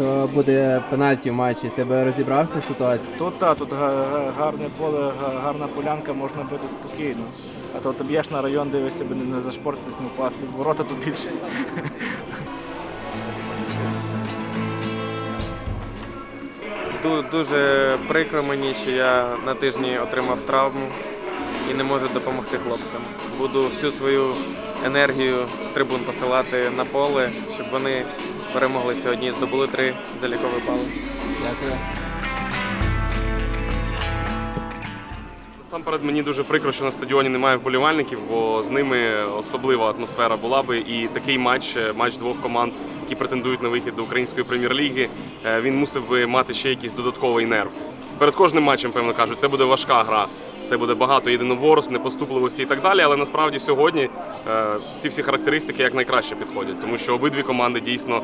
що буде пенальті в матчі. Ти би розібрався в ситуації? Тут та, тут га- га- гарне поле, гарна полянка, можна бити спокійно. А то ти б'єш на район, дивишся, би не- зашпортитись, не впасти. Ворота тут більше. Ду- Дуже прикро мені, що я на тижні отримав травму і не можу допомогти хлопцям. Буду всю свою енергію з трибун посилати на поле, щоб вони перемогли сьогодні і здобули три залікові бали. Дякую. Насамперед мені дуже прикро, що на стадіоні немає вболівальників, бо з ними особлива атмосфера була би. І такий матч, е, матч двох команд, які претендують на вихід до української прем'єр-ліги, е, він мусив би мати ще якийсь додатковий нерв. Перед кожним матчем, певно кажуть, це буде важка гра. Це буде багато єдиноборств, непоступливості і так далі. Але насправді сьогодні е, ці всі характеристики як найкраще підходять, тому що обидві команди дійсно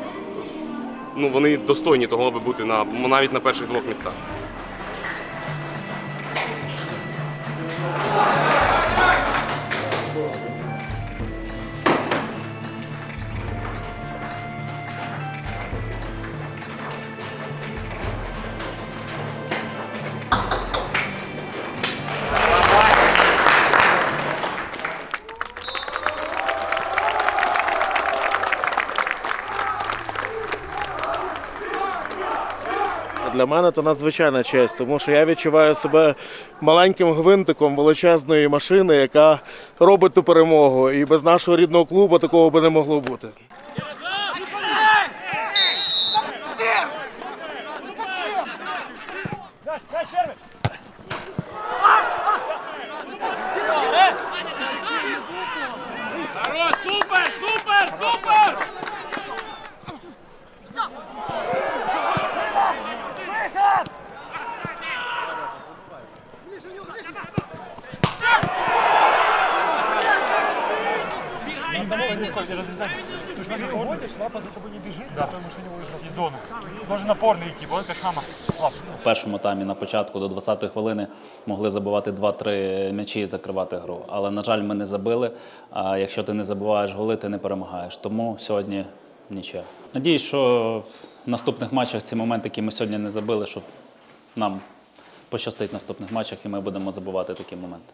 ну вони достойні того, аби бути на навіть на перших двох місцях. Для мене це надзвичайна честь, тому що я відчуваю себе маленьким гвинтиком величезної машини, яка робить ту перемогу. І без нашого рідного клубу такого би не могло бути. Ты же даже уходишь, лапа за тобой не бежит, потому что не выиграл и зону. Должен напорный идти, вот как хама. Лапа. В першому таймі на початку до 20-ї хвилини могли забивати 2-3 м'ячі і закривати гру. Але, на жаль, ми не забили. А якщо ти не забиваєш голи, ти не перемагаєш. Тому сьогодні нічого. Надіюсь, що в наступних матчах ці моменти, які ми сьогодні не забили, що нам пощастить в наступних матчах і ми будемо забивати такі моменти.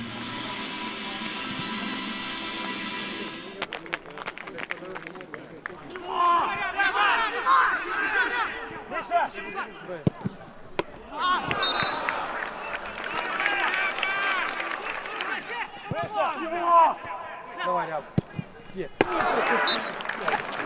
wide out. Yeah.